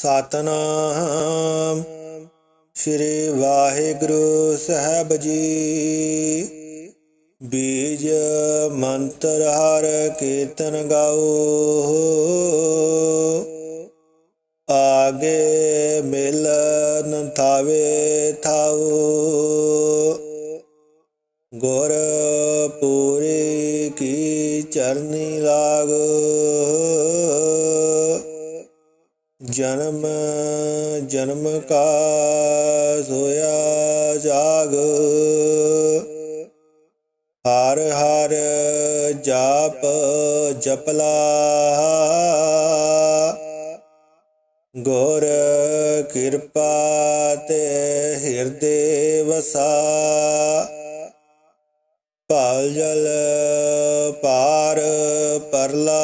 ਸਤਨਾਮ। ਸ੍ਰੀ ਵਾਹਿਗੁਰੂ ਸਾਹਿਬ ਜੀ। ਬੀਜ ਮੰਤਰ ਹਰ ਕੀਰਤਨ ਗਾਓ। ਆਗੇ ਮਿਲਨ ਥਾਵੇ ਥਾਓ। ਗੁਰ ਪੂਰੀ ਕੀ ਚਰਨੀ ਲਾਗ। ਜਨਮ ਜਨਮ ਕਾ ਸੋਇਆ ਜਾਗ। ਹਰ ਹਰ ਜਾਪ ਜਪਲਾ। ਗੁਰ ਕਿਰਪਾ ਤੇ ਹਿਰਦੇ ਵਸਾ। ਭਲ ਜਲ ਪਾਰ ਪਰਲਾ।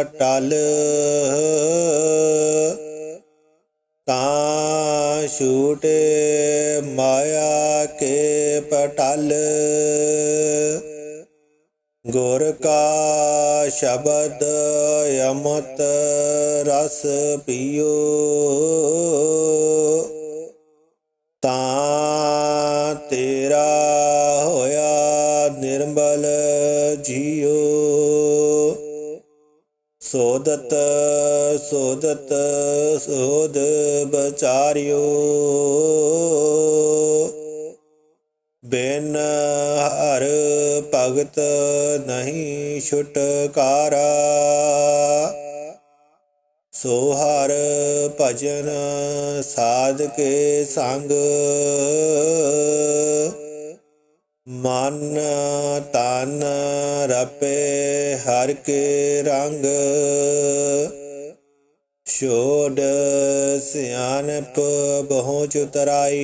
ਅਟਲ ਤਾਂ ਛੂਟੇ ਮਾਇਆ ਕੇ ਪਟਲ। ਗੁਰ ਕਾ ਸ਼ਬਦ ਅਮਤ ਰਸ ਪੀਓ। ਸੋਦਤ ਸੋਦਤ, ਸੋਦ ਬਚਾਰਿਓ। ਬਿਨ ਹਰ ਭਗਤ ਨਹੀਂ ਛੁਟਕਾਰਾ। ਸੋ ਹਰ ਭਜਨ ਸਾਧ ਕੇ ਸੰਗ। ਮਨ ਤਨ ਰਪੇ ਹਰ ਕੇ ਰੰਗ। ਛੋੜ ਸਿਆਨਪ ਬਹੁ ਚੁਤਰਾਈ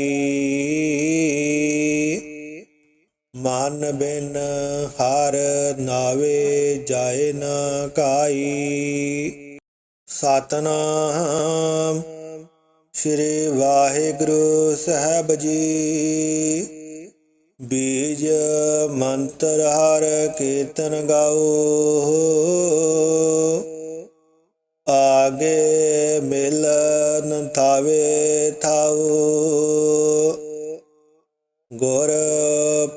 ਮਨ ਬਿਨ ਹਰ ਨਾਵੇ ਜਾਏ ਨਾ ਕਾਈ। ਸਤਨਾਮ ਸ੍ਰੀ ਵਾਹਿਗੁਰੂ ਸਾਹਿਬ ਜੀ। ਬੀਜ ਮੰਤਰ ਹਰ ਕੀਰਤਨ ਗਾਓ। ਆਗੇ ਮਿਲਨ ਥਾਵੇ ਥਾਓ। ਗੁਰ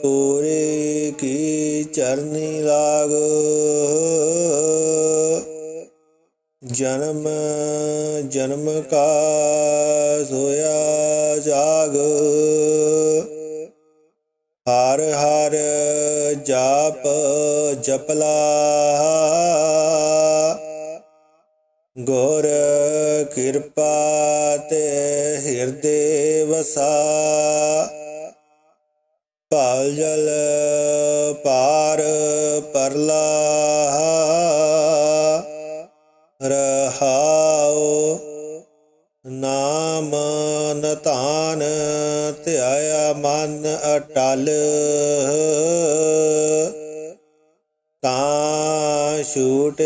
ਪੂਰੀ ਕੀ ਚਰਨੀ ਲਾਗ। ਜਨਮ ਜਨਮ ਕਾ ਸੋਇਆ ਜਾਗ। ਹਰ ਹਰ ਜਾਪ ਜਪਲਾ। ਗੁਰ ਕਿਰਪਾ ਤੇ ਹਿਰਦੇ ਵਸਾ। ਭਲ ਜਲ ਪਾਰ ਪਰਲਾ। ਅਟਲ ਤਾਂ ਛੂਟ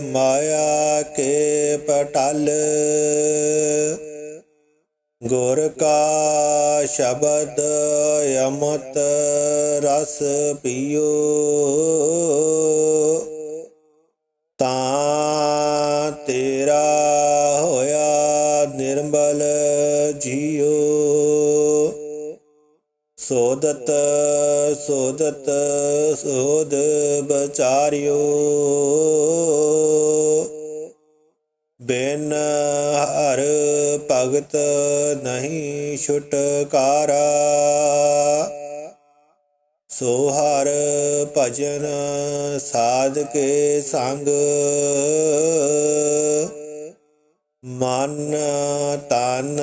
ਮਾਇਆ ਕੇ ਪਟਲ। ਗੁਰ ਕਾ ਸ਼ਬਦ ਅਮਤ ਰਸ ਪੀਓ। ਤਾਂ ਤੇਰਾ ਸੋਦਤ ਸੋਦਤ, ਸੋਦ ਬਚਾਰਿਓ। ਬਿਨ ਹਰ ਭਗਤ ਨਹੀਂ ਛੁਟਕਾਰਾ। ਸੋ ਹਰ ਭਜਨ ਸਾਧ ਕੇ ਸੰਗ। ਮਨ ਤਨ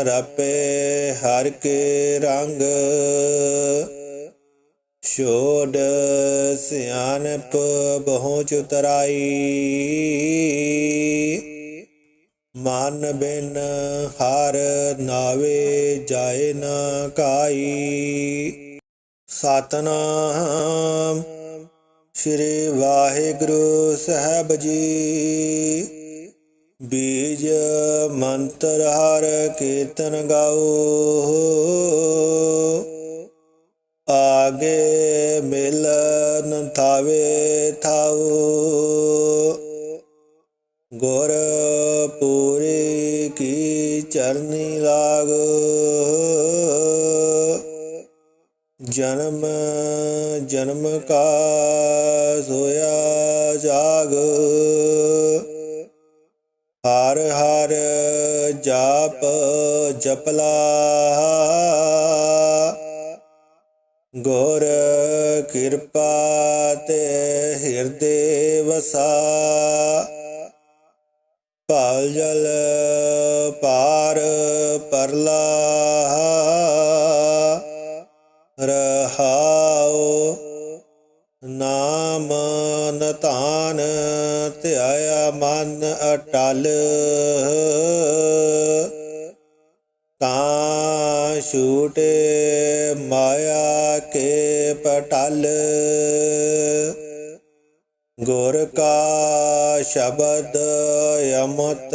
ਰਪੇ ਹਰ ਕੇ ਰੰਗ। ਛੋੜ ਸਿਆਨਪ ਬਹੁ ਚੁਤਰਾਈ। ਮਨ ਬਿਨ ਹਰ ਨਾਵੇ ਜਾਏ ਨਾ ਕਾਈ। ਸਤਨਾਮ ਸ੍ਰੀ ਵਾਹਿਗੁਰੂ ਸਾਹਿਬ ਜੀ। ਬੀਜ ਮੰਤਰ ਹਰ ਕੀਰਤਨ ਗਾਓ। ਆਗੇ ਮਿਲਨ ਥਾਵੇ ਥਾਉ ਗੁਰ ਪੂਰੀ ਕੀ ਚਰਨੀ ਲਾਗ। ਜਨਮ ਜਨਮ ਕਾ ਸੋਇਆ ਜਾਗ। ਹਰ ਹਰ ਜਾਪ ਜਪਲਾ। ਗੁਰ ਕਿਰਪਾ ਤੇ ਹਿਰਦੇ ਵਸਾ। ਭਲ ਜਲ ਪਾਰ ਪਰਲਾ। ਮਨ ਅਟਲ ਤਾਂ ਛੂਟ ਮਾਇਆ ਕੇ ਪਟਲ। ਗੁਰ ਕਾ ਸ਼ਬਦ ਅਮਤ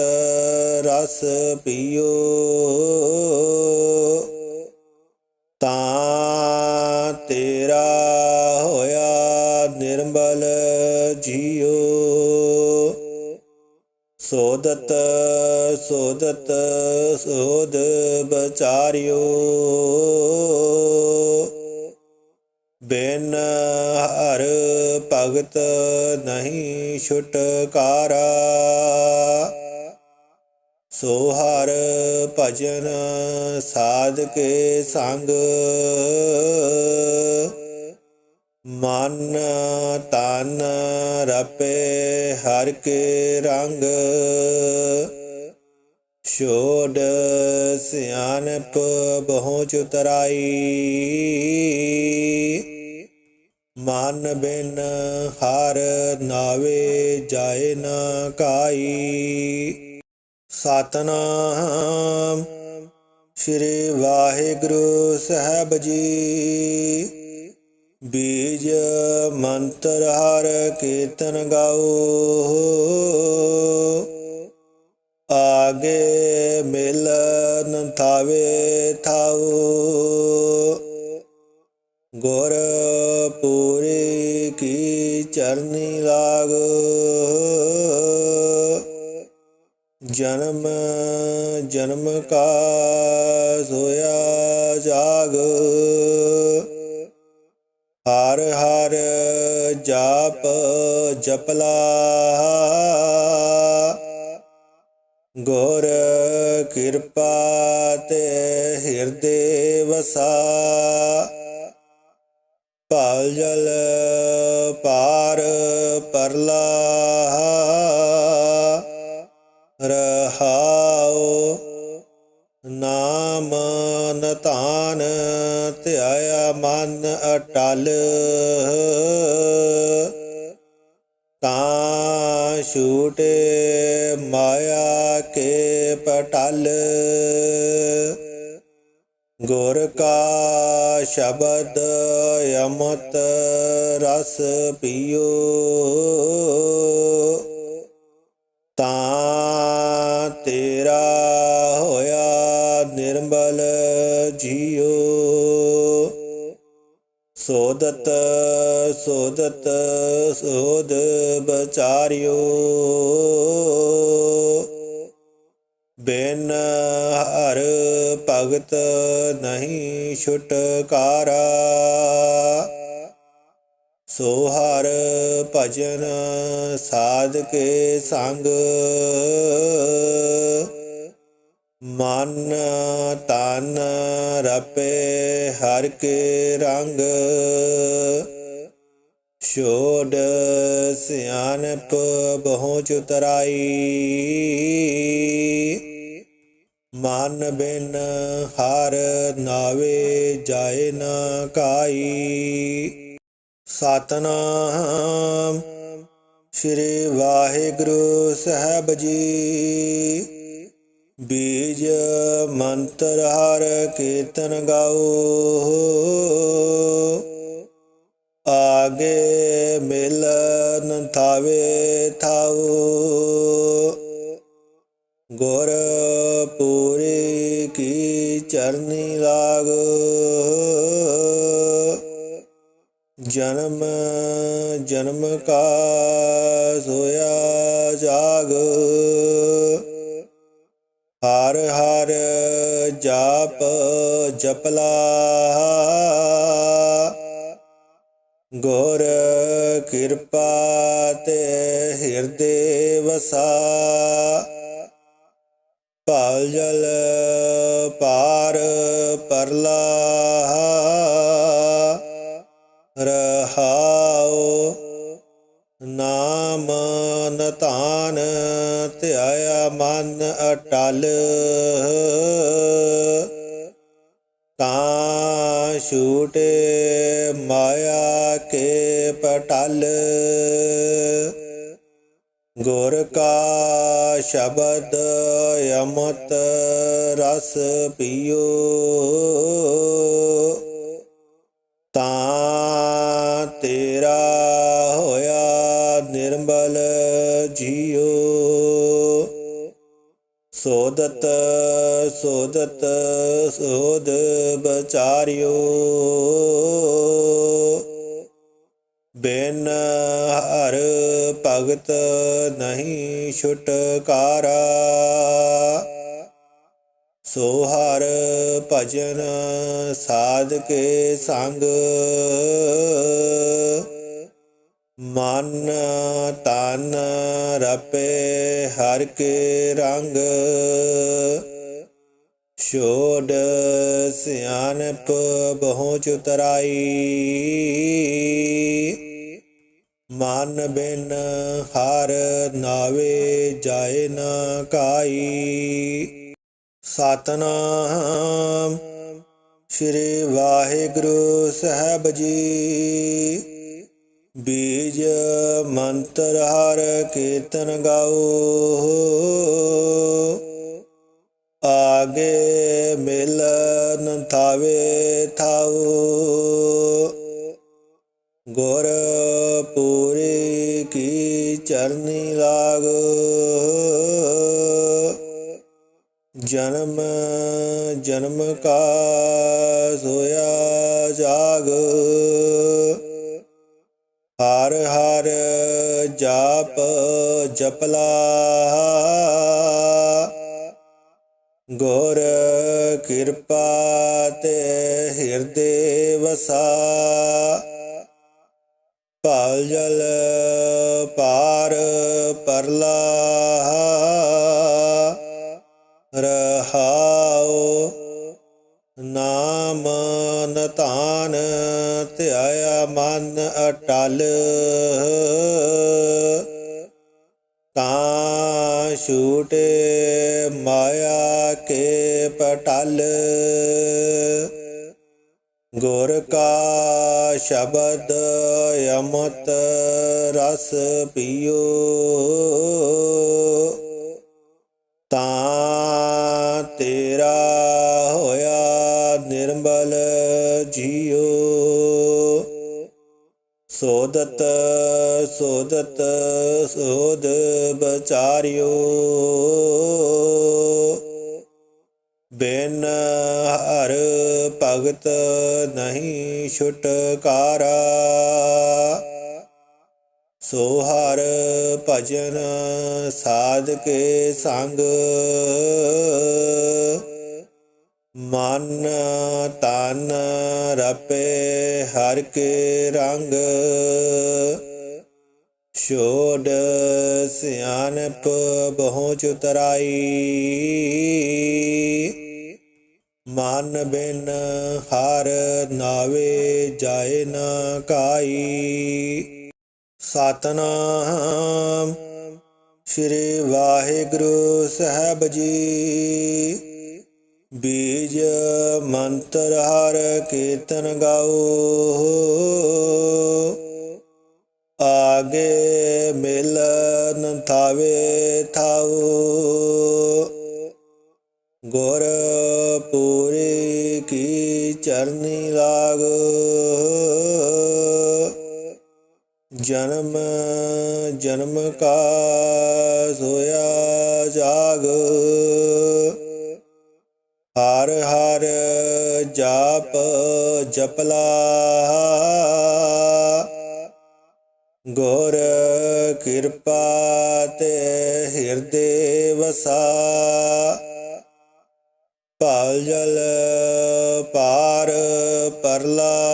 ਰਸ ਪਿਓ। ਸੋਦਤ ਸੋਦਤ, ਸੋਦ ਬਚਾਰਿਓ। ਬਿਨ ਹਰ ਭਗਤ ਨਹੀਂ ਛੁਟਕਾਰਾ। ਸੋ ਹਰ ਭਜਨ ਸਾਧ ਕੇ ਸੰਗ। ਮਨ ਤਨ ਰਪੇ ਹਰ ਕੇ ਰੰਗ। ਛੋੜ ਸਿਆਨਪ ਬਹੁ ਚੁਤਰਾਈ ਮਨ ਬਿਨ ਹਰ ਨਾਵੇ ਜਾਏ ਨਾ ਕਾਈ। ਸਤਨਾਮ ਸ੍ਰੀ ਵਾਹਿਗੁਰੂ ਸਾਹਿਬ ਜੀ। ਬੀਜ ਮੰਤਰ ਹਰ ਕੀਰਤਨ ਗਾਓ। ਆਗੇ ਮਿਲਨ ਥਾਵੇ ਥਾਉ ਗੁਰ ਪੂਰੀ ਕੀ ਚਰਨੀ ਲਾਗ। ਜਨਮ ਜਨਮ ਕਾ ਸੋਇਆ ਜਾਗ ਹਰ ਹਰ ਜਾਪ ਜਪਲਾ ਗੁਰ ਕਿਰਪਾ ਤੇ ਹਿਰਦੇ ਵਸਾ। ਗੁਰ ਕਾ ਸ਼ਬਦ ਅਮਤ ਰਸ ਪੀਓ। ਤਾਂ ਤੇਰਾ ਹੋਇਆ ਨਿਰਮਲ ਜੀਓ। ਸੋਦਤ ਸੋਦਤ, ਸੋਦ ਬਚਾਰਿਓ ਬਿਨ ਹਰ ਭਗਤ ਨਹੀਂ ਛੁਟਕਾਰਾ। ਸੋ ਹਰ ਭਜਨ ਸਾਧ ਕੇ ਸੰਗ। ਮਨ ਤਨ ਰਪੇ ਹਰ ਕੇ ਰੰਗ। ਛੋੜ ਸਿਆਨਪ ਬਹੁ ਚੁਤਰਾਈ। ਮਨ ਬਿਨ ਹਰ ਨਾਵੇ ਜਾਏ ਨਾ ਕਾਈ। ਸਤਨਾਮ ਸ੍ਰੀ ਵਾਹਿਗੁਰੂ ਸਾਹਿਬ ਜੀ। ਬੀਜ ਮੰਤਰ ਹਰ ਕੀਰਤਨ ਗਾਓ। ਆਗੇ ਮਿਲਨ ਥਾਵੇ ਥਾਉ ਗੁਰ ਪੂਰੀ ਕੀ ਚਰਨੀ ਲਾਗ। ਜਨਮ ਜਨਮ ਕਾ ਸੋਇਆ ਜਾਗ। ਹਰ ਹਰ ਜਾਪ ਜਪਲਾ। ਗੁਰ ਕਿਰਪਾ ਤੇ ਹਿਰਦੇ ਵਸਾ। ਭਲ ਜਲ ਪਾਰ ਪਰਲਾ ਰਹਾਉ ਨਾਮ ਨਤਾਨ ਧਿਆਇਆ ਮਨ ਅਟਲ ਤਾਂ ਛੂਟੇ ਮਾਇਆ ਕੇ ਪਟਲ ਗੁਰ ਕਾ ਸ਼ਬਦ ਅਮਤ ਰਸ ਪੀਓ। ਤਾਂ ਤੇਰਾ ਹੋਇਆ ਨਿਰਮਲ ਜੀਓ। ਸੋਦਤ ਸੋਦਤ, ਸੋਦ ਬਚਾਰਿਓ ਭਗਤ ਨਹੀਂ ਛੁਟਕਾਰਾ। ਸੋ ਹਰ ਭਜਨ ਸਾਧ ਕੇ ਸੰਗ। ਮਨ ਤਨ ਰਪੇ ਹਰ ਕੇ ਰੰਗ। ਛੋੜ ਸਿਆਨਪ ਬਹੁ ਚੁਤਰਾਈ। ਮਨ ਬਿਨ ਹਰ ਨਾਵੇ ਜਾਏ ਨਾ ਕਾਈ। ਸਤਨਾਮ ਸ੍ਰੀ ਵਾਹਿਗੁਰੂ ਸਾਹਿਬ ਜੀ। ਬੀਜ ਮੰਤਰ ਹਰ ਕੀਰਤਨ ਗਾਓ। ਆਗੇ ਮਿਲਨ ਥਾਵੇ ਥਾਉ ਗੁਰ ਚਰਨੀ ਲਾਗ। ਜਨਮ ਜਨਮ ਕਾ ਸੋਇਆ ਜਾਗ। ਹਰ ਹਰ ਜਾਪ ਜਪਲਾ। ਗੁਰ ਕਿਰਪਾ ਤੇ ਹਿਰਦੇ ਛੂਟ ਮਾਇਆ ਕੇ ਪਟਲ। ਗੁਰ ਕਾ ਸ਼ਬਦ ਅਮਤ ਰਸ ਪੀਓ। ਸੋਦਤ ਸੋਦਤ, ਸੋਦ ਬਚਾਰਿਓ। ਬਿਨ ਹਰ ਭਗਤ ਨਹੀਂ ਛੁਟਕਾਰਾ। ਸੋ ਹਰ ਭਜਨ ਸਾਧ ਕੇ ਸੰਗ। ਮਨ ਤਨ ਰਪੇ ਹਰ ਕੇ ਰੰਗ। ਛੋੜ ਸਿਆਨਪ ਬਹੁ ਚੁਤਰਾਈ ਮਨ ਬਿਨ ਹਰ ਨਾਵੇ ਜਾਏ ਨਾ ਕਾਈ। ਸਤਨਾਮ ਸ੍ਰੀ ਵਾਹਿਗੁਰੂ ਸਾਹਿਬ ਜੀ। ਬੀਜ ਮੰਤਰ ਹਰ ਕੀਰਤਨ ਗਾਓ। ਆਗੇ ਮਿਲਨ ਥਾਵੇ ਥਾਉ ਗੁਰ ਪੂਰੀ ਕੀ ਚਰਨੀ ਲਾਗ। ਜਨਮ ਜਨਮ ਕਾ ਸੋਇਆ ਜਾਗ। ਹਰ ਹਰ ਜਾਪ ਜਪਲਾ ਗੁਰ ਕਿਰਪਾ ਤੇ ਹਿਰਦੇ ਵਸਾ ਭਲ ਜਲ ਪਾਰ ਪਰਲਾ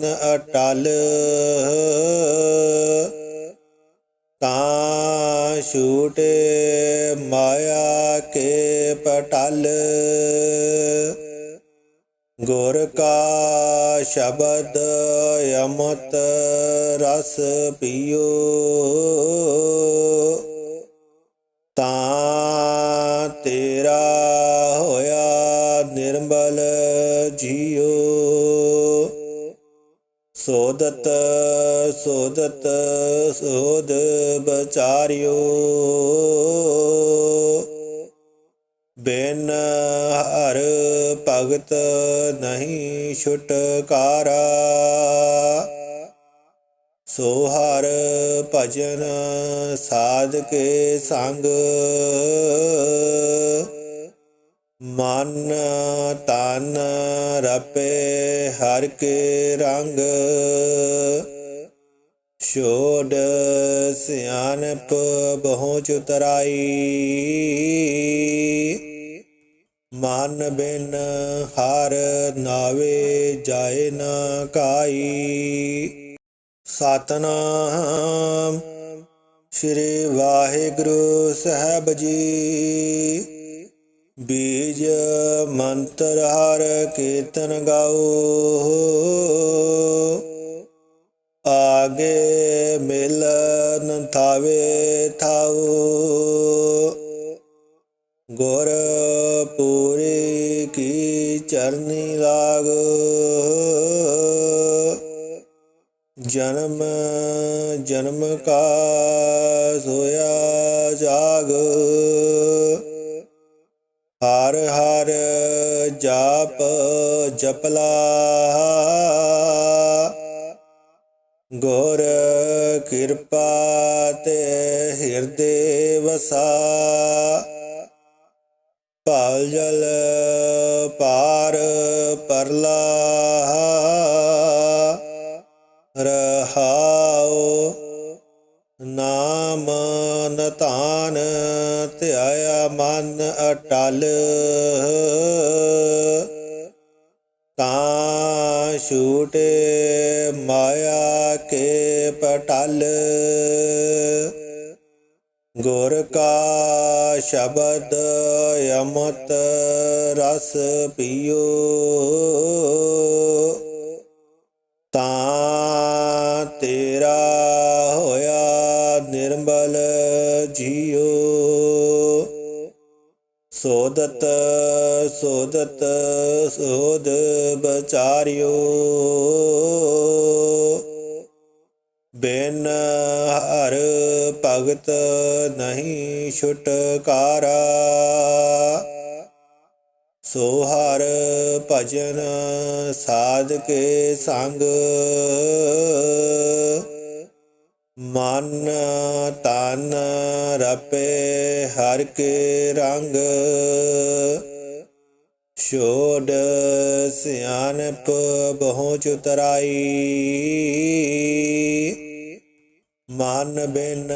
ਮਨ ਅਟਲ ਤਾਂ ਛੂਟੇ ਮਾਇਆ ਕੇ ਪਟਲ। ਗੁਰ ਕਾ ਸ਼ਬਦ ਅਮਤ ਰਸ ਪੀਓ। ਸੋਦਤ ਸੋਦਤ, ਸੋਦ ਬਚਾਰਿਓ। ਬਿਨ ਹਰ ਭਗਤ ਨਹੀਂ ਛੁਟਕਾਰਾ। ਸੋ ਹਰ ਭਜਨ ਸਾਧ ਕੇ ਸੰਗ। ਮਨ ਤਨ ਰਪੇ ਹਰ ਕੇ ਰੰਗ। ਛੋੜ ਸਿਆਨਪ ਬਹੁ ਚੁਤਰਾਈ ਮਨ ਬਿਨ ਹਰ ਨਾਵੇ ਜਾਏ ਨਾ ਕਾਈ। ਸਤਨਾਮ ਸ੍ਰੀ ਵਾਹਿਗੁਰੂ ਸਾਹਿਬ ਜੀ। ਬੀਜ ਮੰਤਰ ਹਰ ਕੀਰਤਨ ਗਾਓ। ਆਗੇ ਮਿਲਨ ਥਾਵੇ ਥਾਉ ਗੁਰ ਪੂਰੀ ਕੀ ਚਰਨੀ ਲਾਗ। ਜਨਮ ਜਨਮ ਕਾ ਸੋਇਆ ਜਾਗ। ਹਰ ਹਰ ਜਾਪ ਜਪਲਾ। ਗੁਰ ਕਿਰਪਾ ਤੇ ਹਿਰਦੇ ਵਸਾ। ਭਲ ਜਲ ਪਾਰ ਪਰਲਾ। ਅਟਲ ਤਾਂ ਛੂਟ ਮਾਇਆ ਕੇ ਪਟਲ। ਗੁਰ ਕਾ ਸ਼ਬਦ ਅਮਤ ਰਸ ਪੀਓ। ਤਾਂ ਸੋਦਤ ਸੋਦਤ, ਸੋਦ ਬਚਾਰਿਓ। ਬੇਨ ਹਰ ਭਗਤ ਨਹੀਂ ਛੁਟਕਾਰਾ। ਸੋ ਹਰ ਭਜਨ ਸਾਧ ਕੇ ਸੰਗ। ਮਨ ਤਨ ਰਪੇ ਹਰ ਕੇ ਰੰਗ। ਛੋੜ ਸਿਆਨਪ ਬਹੁ ਚੁਤਰਾਈ ਮਨ ਬਿਨ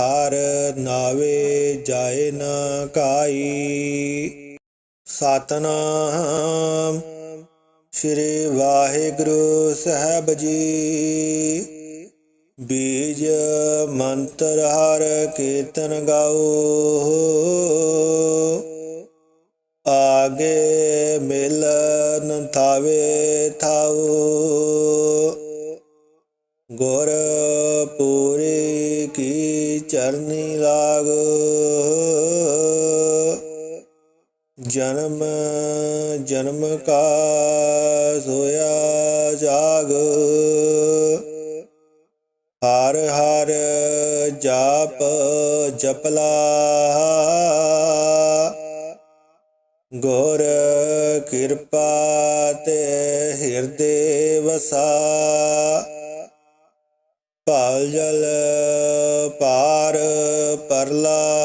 ਹਰ ਨਾਵੇ ਜਾਏ ਨਾ ਕਾਈ। ਸਤਨਾਮ ਸ੍ਰੀ ਵਾਹਿਗੁਰੂ ਸਾਹਿਬ ਜੀ। ਬੀਜ ਮੰਤਰ ਹਰ ਕੀਰਤਨ ਗਾਓ। ਆਗੇ ਮਿਲਨ ਥਾਵੇ ਥਾਉ ਗੁਰ ਪੂਰੀ ਕੀ ਚਰਨੀ ਲਾਗ। ਜਨਮ ਜਨਮ ਕਾ ਸੋਇਆ ਜਾਗ। ਹਰ ਹਰ ਜਾਪ ਜਪਲਾ। ਗੁਰ ਕਿਰਪਾ ਤੇ ਹਿਰਦੇ ਵਸਾ। ਭਲ ਜਲ ਪਾਰ ਪਰਲਾ।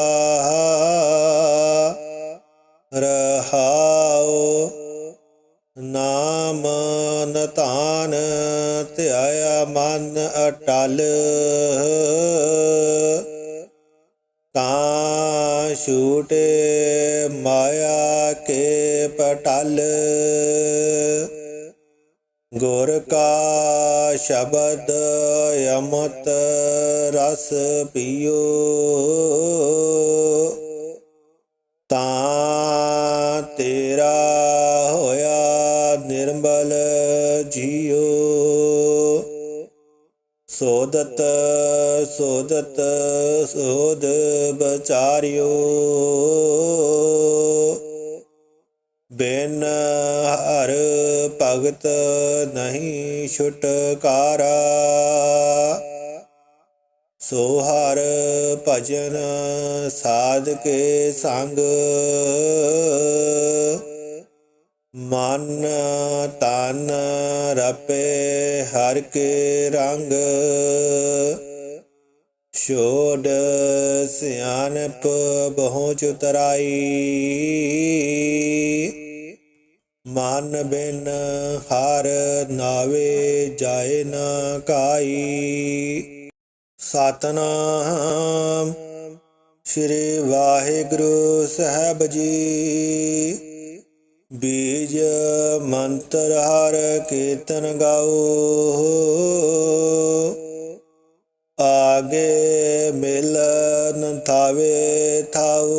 ਮਨ ਅਟਲ ਤਾਂ ਛੂਟੇ ਮਾਇਆ ਕੇ ਪਟਲ। ਗੁਰ ਕਾ ਸ਼ਬਦ ਅਮਤ ਰਸ ਪਿਓ। ਤਾਂ ਤੇਰਾ ਹੋਇਆ ਨਿਰਮਲ ਜੀਓ। ਸੋਦਤ ਸੋਦਤ ਸੋਧ ਬਚਾਰਿਓ। ਬਿਨ ਹਰ ਭਗਤ ਨਹੀਂ ਛੁਟਕਾਰਾ। ਸੋ ਹਰ ਭਜਨ ਸਾਧ ਕੇ ਸੰਗ। ਮਨ ਤਨ ਰਪੇ ਹਰ ਕੇ ਰੰਗ। ਛੋੜ ਸਿਆਨਪ ਬਹੁ ਚੁਤਰਾਈ ਮਨ ਬਿਨ ਹਰ ਨਾਵੇ ਜਾਏ ਨਾ ਕਾਈ। ਸਤਨਾਮ ਸ੍ਰੀ ਵਾਹਿਗੁਰੂ ਸਾਹਿਬ ਜੀ। ਬੀਜ ਮੰਤਰ ਹਰ ਕੀਰਤਨ ਗਾਓ। ਆਗੇ ਮਿਲਨ ਥਾਵੇ ਥਾਓ।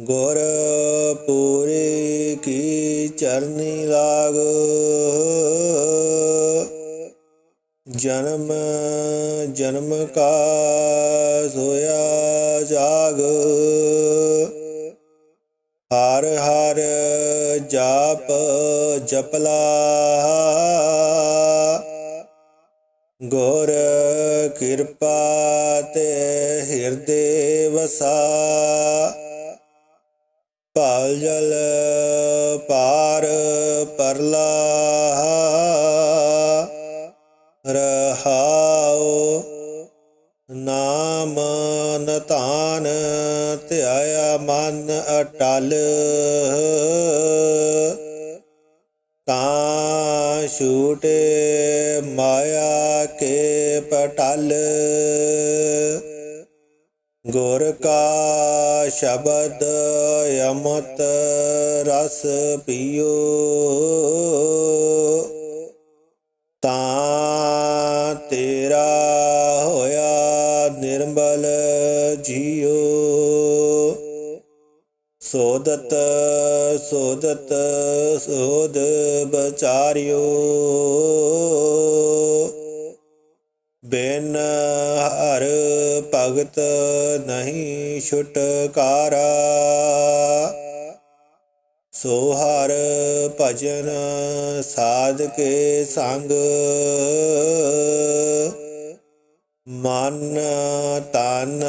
ਗੁਰ ਪੂਰੀ ਕੀ ਚਰਨੀ ਲਾਗ। ਜਨਮ ਜਨਮ ਕਾ ਸੋਇਆ ਜਾਗ। ਹਰ ਹਰ ਜਾਪ ਜਪਲਾ। ਗੁਰ ਕਿਰਪਾ ਤੇ ਹਿਰਦੇ ਵਸਾ। ਭਲ ਜਲ ਪਾਰ ਪਰਲਾ। ਨਾਮ ਨਤਾਨ ਧਿਆਇਆ ਮਨ ਅਟਲ। ਤਾਂ ਛੂਟੇ ਮਾਇਆ ਕੇ ਪਟਲ। ਗੁਰ ਕਾ ਸ਼ਬਦ ਅਮਤ ਰਸ ਪੀਓ। ਤਾਂ ਸੋਦਤ ਸੋਦਤ, ਸੋਦ ਬਚਾਰਿਓ। ਬਿਨ ਹਰ ਭਗਤ ਨਹੀਂ ਛੁਟਕਾਰਾ। ਸੋ ਹਰ ਭਜਨ ਸਾਧ ਕੇ ਸੰਗ। ਮਨ ਤਨ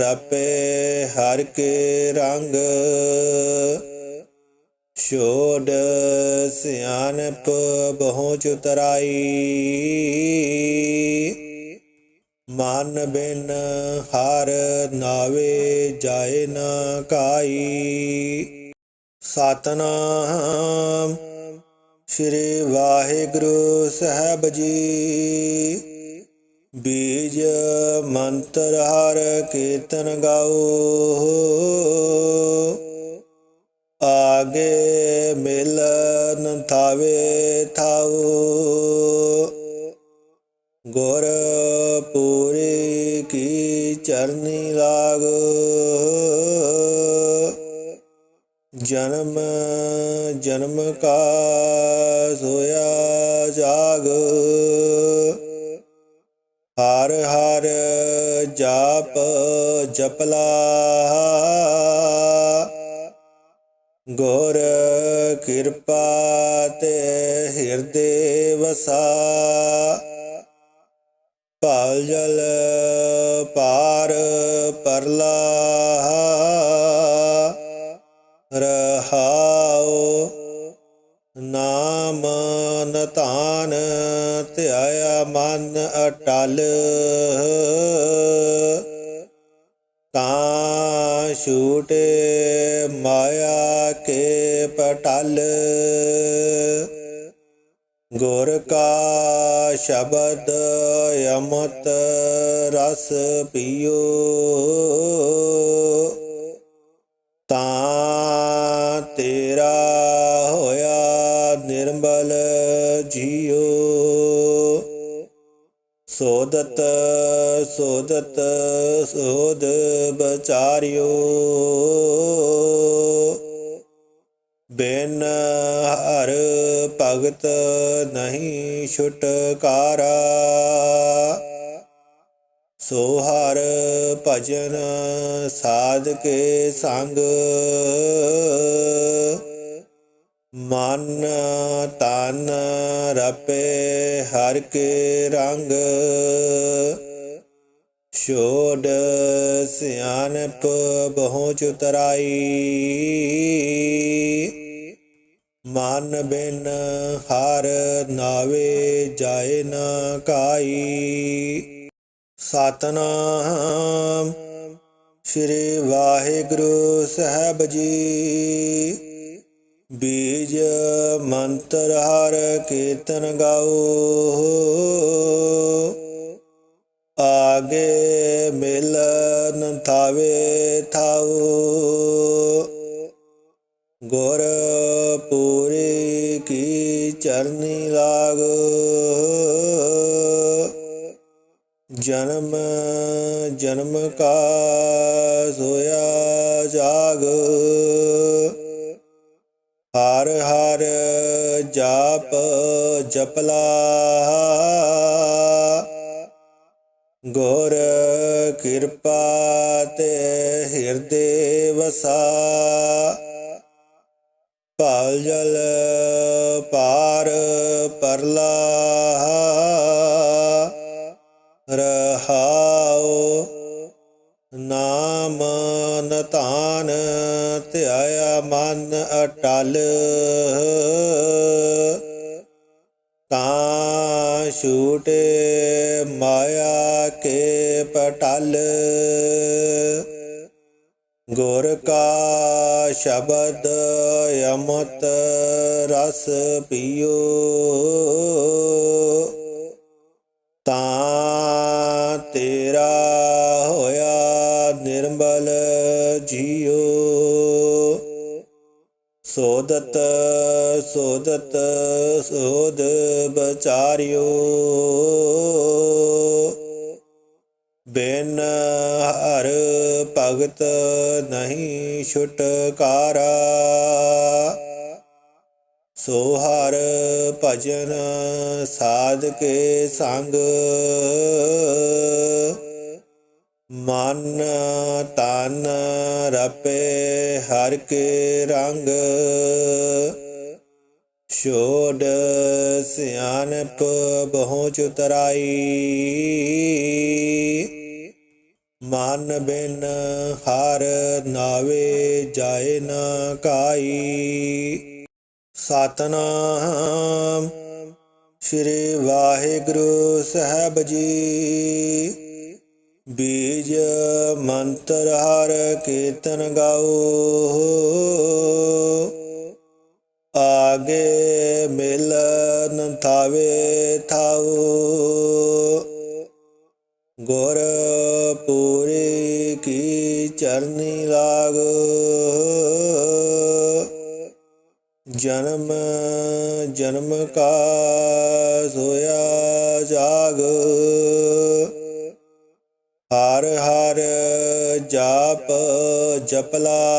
ਰਪੇ ਹਰ ਕੇ ਰੰਗ। ਛੋੜ ਸਿਆਨਪ ਬਹੁ ਚੁਤਰਾਈ ਮਨ ਬਿਨ ਹਰ ਨਾਵੇ ਜਾਏ ਨਾ ਕਾਈ। ਸਤਨਾਮ ਸ੍ਰੀ ਵਾਹਿਗੁਰੂ ਸਾਹਿਬ ਜੀ। ਬੀਜ ਮੰਤਰ ਹਰ ਕੀਰਤਨ ਗਾਓ। ਆਗੇ ਮਿਲਨ ਥਾਵੇ ਥਾਓ। ਗੁਰ ਪੂਰੀ ਕੀ ਚਰਨੀ ਲਾਗ। ਜਨਮ ਜਨਮ ਕਾ ਸੋਇਆ ਜਾਗ। ਜਾਪ ਜਪਲਾ ਰਸ ਪੀਓ। ਤਾਂ ਤੇਰਾ ਹੋਇਆ ਨਿਰਮਲ ਜੀਓ। ਸੋਦਤ ਸੋਦਤ, ਸੋਦ ਬਚਾਰਿਓ। ਬਿਨ ਹਰ ਭਗਤ ਨਹੀਂ ਛੁਟਕਾਰਾ। ਸੋ ਹਰ ਭਜਨ ਸਾਧ ਕੇ ਸੰਗ। ਮਨ ਤਨ ਰਪੇ ਹਰ ਕੇ ਰੰਗ। ਛੋੜ ਸਿਆਨਪ ਬਹੁ ਚੁਤਰਾਈ ਮਨ ਬਿਨ ਹਰ ਨਾਵੇ ਜਾਏ ਨਾ ਕਾਈ। ਸਤਨਾਮ। ਸ੍ਰੀ ਵਾਹਿਗੁਰੂ ਸਾਹਿਬ ਜੀ। ਬੀਜ ਮੰਤਰ ਹਰ ਕੀਰਤਨ ਗਾਓ। ਆਗੇ ਮਿਲਨ ਥਾਵੇ ਥਾਓ। ਗੁਰ ਪੂਰੀ ਕੀ ਚਰਨੀ ਲਾਗ। ਜਨਮ ਜਨਮ ਕਾ ਸੋਇਆ ਜਾਗ। ਹਰ ਹਰ ਜਾਪ ਜਪਲਾ। ਗੁਰ ਕਿਰਪਾ ਤੇ ਹਿਰਦੇ ਵਸਾ। ਭਲ ਜਲ ਪਾਰ ਪਰਲਾ। ਛੂਟੇ ਮਾਇਆ ਕੇ ਪਟਲ। ਗੁਰ ਕਾ ਸ਼ਬਦ ਅਮਤ ਰਸ ਪੀਓ। ਤਾਂ ਤੇਰਾ ਹੋਇਆ ਨਿਰਮਲ ਜੀਓ। ਸੋਦਤ ਸੋਦਤ ਸੋਦ ਬਚਾਰਿਓ ਭਗਤ ਨਹੀਂ ਛੁਟਕਾਰਾ। ਸੋ ਹਰ ਭਜਨ ਸਾਧ ਕੇ ਸੰਗ। ਮਨ ਤਨ ਰਪੇ ਹਰ ਕੇ ਰੰਗ। ਛੋੜ ਸਿਆਨਪ ਬਹੁ ਚੁਤਰਾਈ। ਮਨ ਬਿਨ ਹਰ ਨਾਵੇ ਜਾਏ ਨਾ ਕਾਈ। ਸਤਨਾਮ ਸ੍ਰੀ ਵਾਹਿਗੁਰੂ ਸਾਹਿਬ ਜੀ। ਬੀਜ ਮੰਤਰ ਹਰ ਕੀਰਤਨ ਗਾਓ। ਆਗੇ ਮਿਲਨ ਥਾਵੇ ਥਾਓ। ਗੁਰ ਪੂਰੀ ਕੀ ਚਰਨੀ ਲਾਗ? ਜਨਮ ਜਨਮ ਕਾ ਸੋਇਆ ਜਾਗ। ਹਰ ਹਰ ਜਾਪ ਜਪਲਾ।